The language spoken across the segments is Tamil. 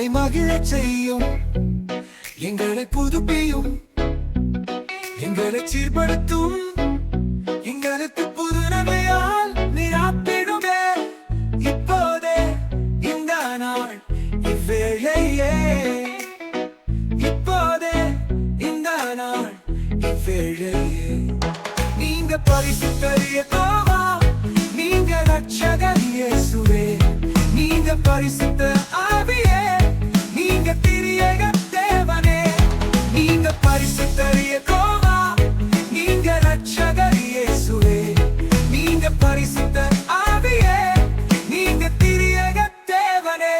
எங்களை மகிழச் செய்யும். எங்களை புதுப்பியும். எங்களை சீர்படுத்தும். எங்களுக்கு புது நகையால் நிராப்பிடுமே. இப்போதே இந்த நாள் இவ்வேளையே. இப்போதே இந்த நாள் இவ்வேளையே. நீங்க பரிசு பெரிய கோவா. நீங்க ரட்சகர் இயேசுவே. நீங்க பரிசுத்த திரியக தேவனே நீங்க பரிசுத்தறிய கோவா நீங்க ரட்சகர் இயேசுவே. நீங்க பரிசுத்த ஆவியே நீங்க திரியக தேவனே.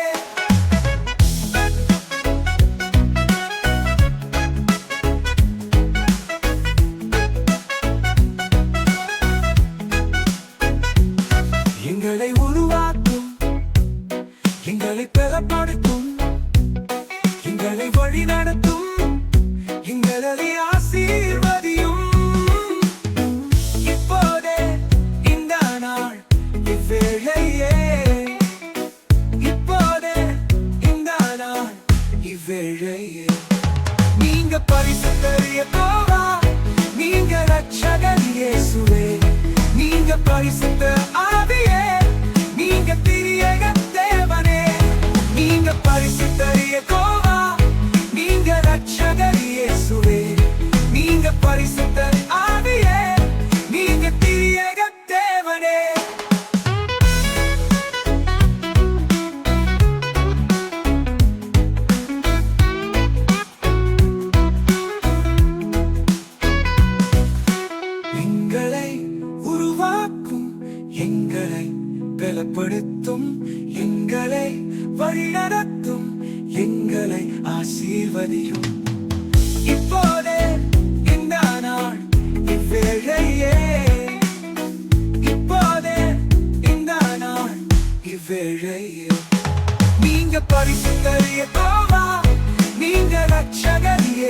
எங்களை உருவாக்கும் எங்களை பெறப்படுத்தும். எங்களை வழி நடத்தும் எங்களது ஆசீர்வதியும். இப்போதே இந்த நாள் இவ்வேளையே. இப்போதே இந்த நாள் இவ்வேளையே. நீங்க பரிசு தெரிய கோவா நீங்க ரட்சகன் இயேசுவே. நீங்க பரிசு எங்களை பலப்படுத்தும் எங்களை வழிநடத்தும் எங்களை ஆசீர்வதியும். இப்போதே இந்த நாள் இவ்வேழையே இப்போதே இந்த நாள் இவ்வேழையே நீங்க பரிசுத்தறிய நீங்க ரட்சகரியே